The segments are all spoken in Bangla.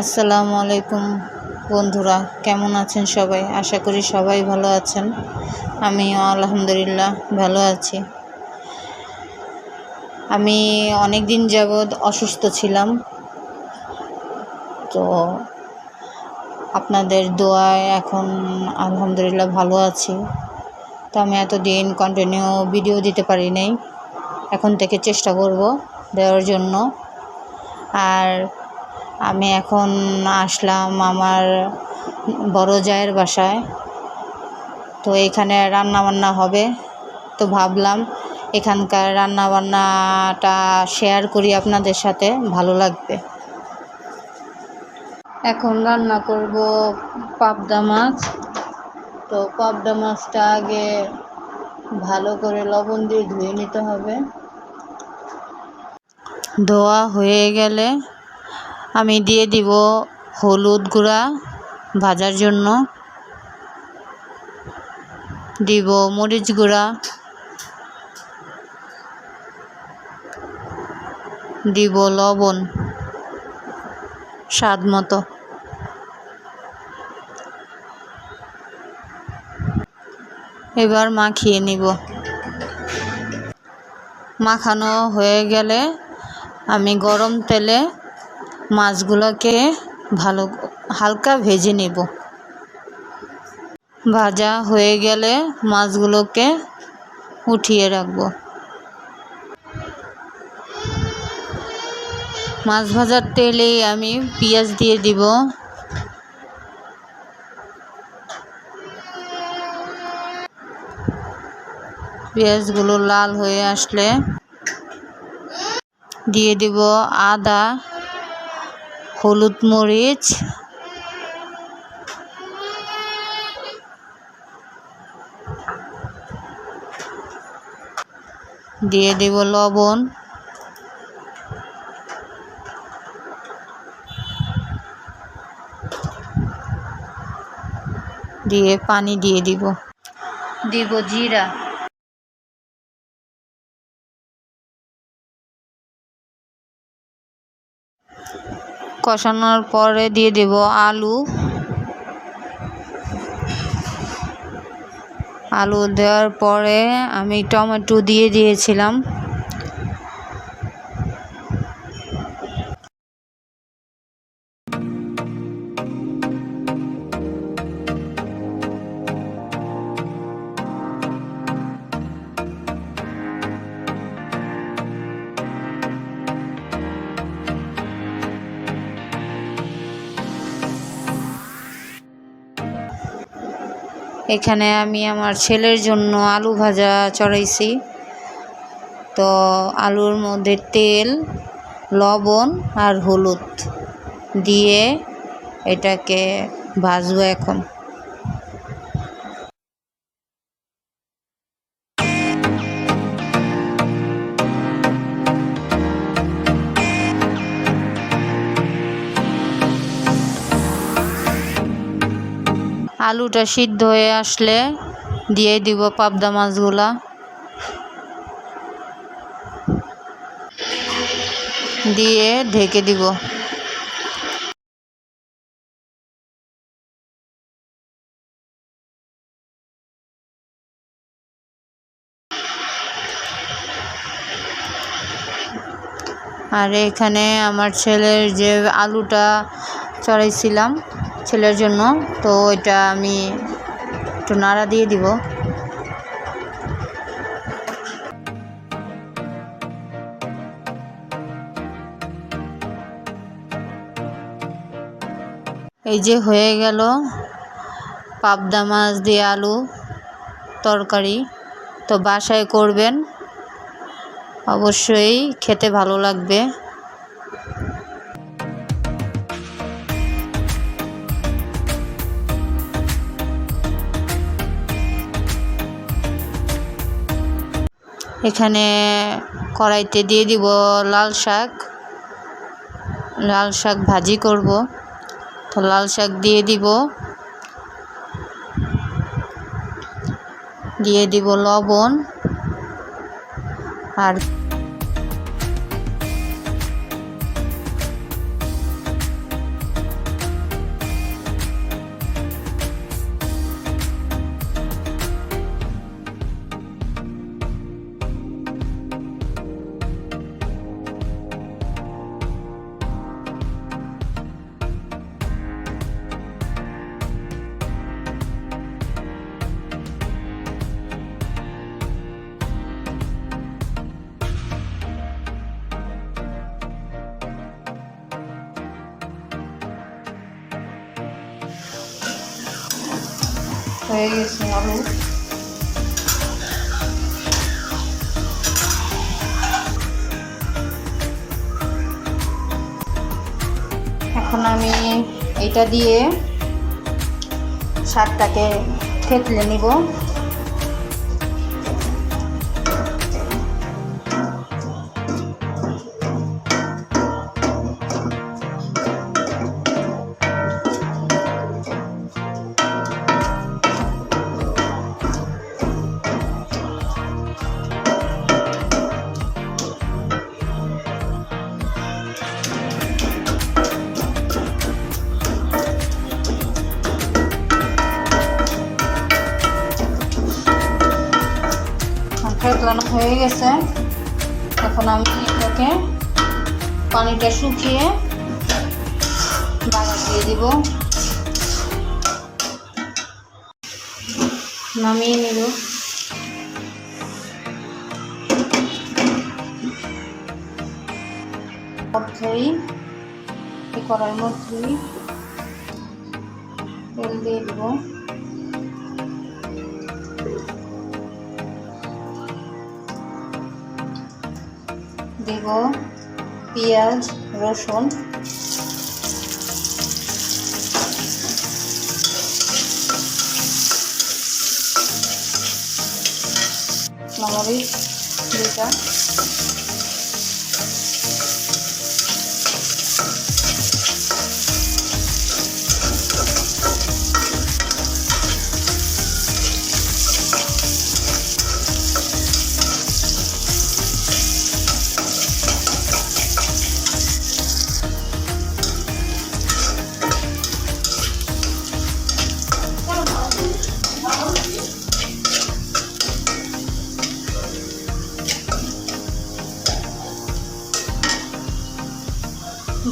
আসসালামু আলাইকুম বন্ধুরা, কেমন আছেন সবাই? আশা করি সবাই ভালো আছেন। আমিও আলহামদুলিল্লাহ ভালো আছি। আমি অনেক দিন যাবৎ অসুস্থ ছিলাম। তো আপনাদের দোয়ায় এখন আলহামদুলিল্লাহ ভালো আছি। তো আমি এতদিন কন্টিনিউ ভিডিও দিতে পারি নাই। এখন থেকে চেষ্টা করব দেওয়ার জন্য। আর আমি এখন আসলাম আমার বড় জায়ের বাসায়। তো এখানে রান্না বান্না হবে। তো ভাবলাম এখানকার রান্না বান্নাটা শেয়ার করি আপনাদের সাথে, ভালো লাগবে। এখন রান্না করব পাবদা মাছ। তো পাবদা মাছটা আগে ভালো করে লবণ দিয়ে ধুয়ে নিতে হবে। ধোয়া হয়ে গেলে আমি দিয়ে দিব হলুদ গুঁড়া ভাজার জন্য। দিব মরিচ গুঁড়া। দিব লবণ স্বাদ মতো। এবার মাখিয়ে নিব। মাখানো হয়ে গেলে আমি গরম তেলে মাছগুলোকে ভালো হালকা ভেজে নেব। ভাজা হয়ে গেলে মাছগুলোকে উঠিয়ে রাখব। মাছ ভাজার তেলেই আমি পেঁয়াজ দিয়ে দিব। পেঁয়াজগুলো লাল হয়ে আসলে দিয়ে দিব আদা হলুদ মরিচ দিয়ে দিব লবণ দিয়ে পানি দিয়ে দিব। দিব জিরা। কষানোর পরে দিয়ে দেব আলু। আলু দেওয়ার পরে আমি টমেটো দিয়ে দিয়েছিলাম। এখানে আমি আমার ছেলের জন্য আলু ভাজা চড়াইছি। তো আলুর মধ্যে তেল, লবণ আর হলুদ দিয়ে এটাকে ভাজবো এখন। আলুটা সিদ্ধ হয়ে আসলে দিয়ে দিব পাবদা মাছগুলা। দিয়ে ঢেকে দিব। আর এখানে আমার ছেলের যে আলুটা চড়াইছিলাম ছেলের জন্য, তো এটা আমি একটু নাড়া দিয়ে দিব। এই যে হয়ে গেল পাবদা মাছ দিয়ে আলু তরকারি। তো বাসায় করবেন, অবশ্যই খেতে ভালো লাগবে। এখানে কড়াইতে দিয়ে দিব লাল শাক। লাল শাক ভাজি করব। তো লাল শাক দিয়ে দিব। দিয়ে দিব লবণ। আর হয়ে গেছে আলু। এখন আমি এটা দিয়ে শাকটাকে থেতলে নিব। থেতলানো হয়ে গেছে। এখন আমি এটাকে পানিটা শুকিয়ে বাগার দিয়ে দিব। নামিয়ে নিব। মধ্যেই কড়াইয়ের মধ্যেই তেল দিয়ে দিব। দিব পেঁয়াজ রসুন। মরিচ দুটা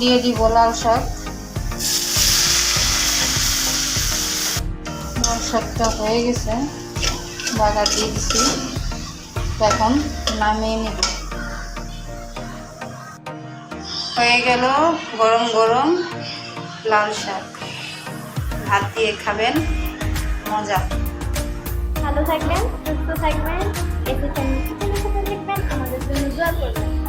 দিয়ে দিব লাল শাক। লাল শাকটা হয়ে গেছে। বাগার দিয়ে তো এখন নামিয়ে নিব। হয়ে গেল গরম গরম লাল শাক। ভাত দিয়ে খাবেন, মজা। ভালো থাকবেন, সুস্থ থাকবেন। এসে দেখবেন, আমাদের জন্য দোয়া করবেন।